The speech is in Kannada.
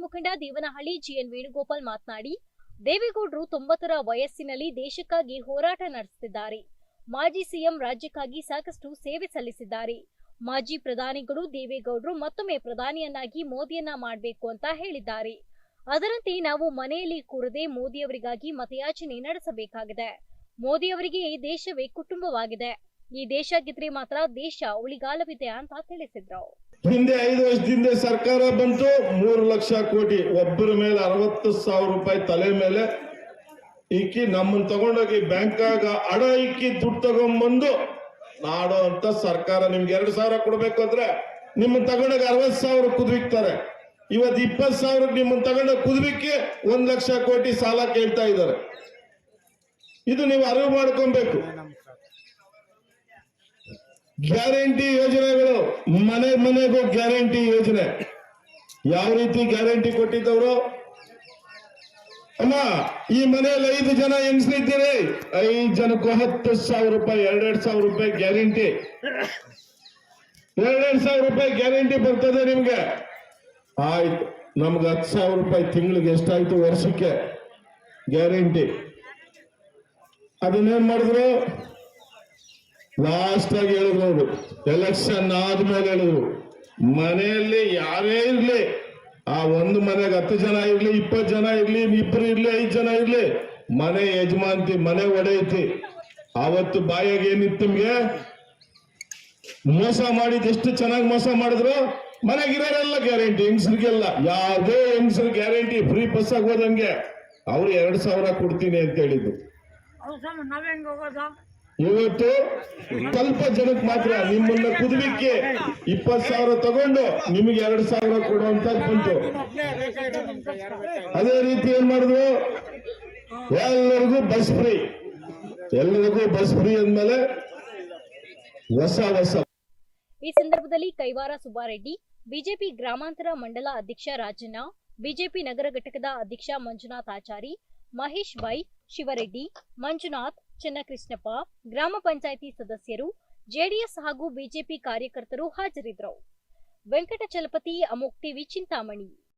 ಮುಖಂಡ ದೇವನಹಳ್ಳಿ ಜಿಎನ್ ವೇಣುಗೋಪಾಲ್ ಮಾತನಾಡಿ, ದೇವೇಗೌಡರು ತೊಂಬತ್ತರ ವಯಸ್ಸಿನಲ್ಲಿ ದೇಶಕ್ಕಾಗಿ ಹೋರಾಟ ನಡೆಸುತ್ತಿದ್ದಾರೆ. ಮಾಜಿ ಸಿಎಂ ರಾಜ್ಯಕ್ಕಾಗಿ ಸಾಕಷ್ಟು ಸೇವೆ ಸಲ್ಲಿಸಿದ್ದಾರೆ. ಮಾಜಿ ಪ್ರಧಾನಿಗಳು ದೇವೇಗೌಡರು ಮತ್ತೊಮ್ಮೆ ಪ್ರಧಾನಿಯನ್ನಾಗಿ ಮೋದಿಯನ್ನ ಮಾಡಬೇಕು ಅಂತ ಹೇಳಿದ್ದಾರೆ. ಅದರಂತೆ ನಾವು ಮನೆಯಲ್ಲಿ ಕೂರದೆ ಮೋದಿಯವರಿಗಾಗಿ ಮತಯಾಚನೆ ನಡೆಸಬೇಕಾಗಿದೆ. ಮೋದಿಯವರಿಗೆ ಈ ದೇಶವೇ ಕುಟುಂಬವಾಗಿದೆ. ಈ ದೇಶ ಗೆದ್ರೆ ಮಾತ್ರ ದೇಶ ಉಳಿಗಾಲವಿದೆ ಅಂತ ತಿಳಿಸಿದ್ರು. ಹಿಂದೆ ಐದು ವರ್ಷದಿಂದ ಸರ್ಕಾರ ಬಂತು, ಮೂರು ಲಕ್ಷ ಕೋಟಿ, ಒಬ್ಬರ ಮೇಲೆ ಅರವತ್ತು ಸಾವಿರ ರೂಪಾಯಿ ತಲೆ ಮೇಲೆ ಇಕ್ಕಿ ನಮ್ಮನ್ನ ತಗೊಂಡೋಗಿ ಬ್ಯಾಂಕಾಗ ಅಡ ಇಕ್ಕಿ ದುಡ್ಡು ತಗೊಂಡ್ಬಂದು ನಾಡೋ ಅಂತ ಸರ್ಕಾರ ನಿಮ್ಗೆ ಎರಡು ಸಾವಿರ ಕೊಡ್ಬೇಕು ಅಂದ್ರೆ ನಿಮ್ಮನ್ನ ತಗೊಂಡೋಗಿ ಅರವತ್ತು ಸಾವಿರ ಕುದ್ವಿಕ್ತಾರೆ. ಇವತ್ತು ಇಪ್ಪತ್ತು ಸಾವಿರ ನಿಮ್ಮನ್ನ ತಗೊಂಡೋಗಿ ಕುದ್ವಿಕ್ಕೆ ಒಂದ್ ಲಕ್ಷ ಕೋಟಿ ಸಾಲ ಕೇಳ್ತಾ ಇದ್ದಾರೆ. ಇದು ನೀವು ಅರಿವು ಮಾಡ್ಕೊಬೇಕು. ಗ್ಯಾರಂಟಿ ಯೋಜನೆಗಳು, ಮನೆ ಮನೆಗೂ ಗ್ಯಾರಂಟಿ ಯೋಜನೆ. ಯಾವ ರೀತಿ ಗ್ಯಾರಂಟಿ ಕೊಟ್ಟಿದ್ದವರು? ಅಮ್ಮ, ಈ ಮನೆಯಲ್ಲಿ ಐದು ಜನ ಎನ್ಸಿದ್ದೀರಿ ಐದು ಜನಕ್ಕೂ ಹತ್ತು ಸಾವಿರ ರೂಪಾಯಿ, ಎರಡೆರಡು ಸಾವಿರ ರೂಪಾಯಿ ಗ್ಯಾರಂಟಿ. ಎರಡೆರಡು ಸಾವಿರ ರೂಪಾಯಿ ಗ್ಯಾರಂಟಿ ಬರ್ತದೆ ನಿಮ್ಗೆ. ಆಯ್ತು, ನಮ್ಗೆ ಹತ್ತು ಸಾವಿರ ರೂಪಾಯಿ ತಿಂಗಳಿಗೆ ಎಷ್ಟಾಯ್ತು ವರ್ಷಕ್ಕೆ? ಗ್ಯಾರಂಟಿ. ಅದನ್ನೇನ್ ಮಾಡಿದ್ರು? ಲಾಸ್ಟ್ ಆಗಿ ಹೇಳಿದ್ರು ಅವರು. ಎಲೆಕ್ಷನ್ ಆದ್ಮೇಲೆ ಹೇಳಿದ್ರು. ಮನೆಯಲ್ಲಿ ಯಾರೇ ಇರ್ಲಿ, ಆ ಒಂದು ಮನೆಗೆ ಹತ್ತು ಜನ ಇರ್ಲಿ, ಇಪ್ಪತ್ತು ಜನ ಇರ್ಲಿ, ಇಬ್ರು ಇರ್ಲಿ, ಐದು ಜನ ಇರ್ಲಿ, ಮನೆ ಯಜಮಾನ್ತಿ, ಮನೆ ಒಡೆಯುತ್ತಿ ಅವತ್ತು ಬಾಯಾಗ ಏನಿತ್ತು ನಿಮ್ಗೆ? ಮೋಸ ಮಾಡಿದ್ ಎಷ್ಟು ಚೆನ್ನಾಗಿ ಮೋಸ ಮಾಡಿದ್ರು? ಮನೆಗೆ ಇರೋರೆಲ್ಲ ಗ್ಯಾರಂಟಿ ಹೆಂಗಸ್ರಿಗೆಲ್ಲ. ಯಾವುದೇ ಹೆಂಗಸ್ರು ಗ್ಯಾರಂಟಿ ಫ್ರೀ ಬಸ್ ಆಗಿ ಹೋದಂಗೆ. ಅವ್ರು ಎರಡ್ ಸಾವಿರ ಕೊಡ್ತೀನಿ ಅಂತ ಹೇಳಿದ್ರು. ಇವತ್ತು ಸ್ವಲ್ಪ ಜನಕ್ಕೆ ಮಾತ್ರ ನಿಮ್ಮನ್ನ ಕುದುವಿಕ್ಕೆ ಇಪ್ಪತ್ ಸಾವಿರ ತಗೊಂಡು ನಿಮಗೆ ಎರಡು ಸಾವಿರ ಕೊಡುವಂತ ಬಂತು. ಅದೇ ರೀತಿ ಏನ್ ಮಾಡಿದ್ರು ಎಲ್ಲರಿಗೂ ಬಸ್ ಫ್ರೀ. ಎಲ್ಲರಿಗೂ ಬಸ್ ಫ್ರೀ ಅಂದ್ಮೇಲೆ ಹೊಸ ಹೊಸ. ಈ ಸಂದರ್ಭದಲ್ಲಿ ಕೈವಾರ ಸುಬ್ಬಾರೆಡ್ಡಿ, ಬಿಜೆಪಿ ಗ್ರಾಮಾಂತರ ಮಂಡಲ ಅಧ್ಯಕ್ಷ ರಾಜಣ್ಣ, ಬಿಜೆಪಿ ನಗರ ಘಟಕದ ಅಧ್ಯಕ್ಷ ಮಂಜುನಾಥ್ ಆಚಾರಿ, ಮಹೇಶ್ ಬೈ ಶಿವರೆಡ್ಡಿ, ಮಂಜುನಾಥ್ ಚನ್ನಕೃಷ್ಣಪ್ಪ ಗ್ರಾಮ ಪಂಚಾಯಿತಿ ಸದಸ್ಯರು ಜೆಡಿಎಸ್ ಹಾಗೂ ಬಿಜೆಪಿ ಕಾರ್ಯಕರ್ತರು ಹಾಜರಿದ್ದರು. ವೆಂಕಟಚಲಪತಿ ಅಮೋಕ್ ಟಿವಿ ಚಿಂತಾಮಣಿ.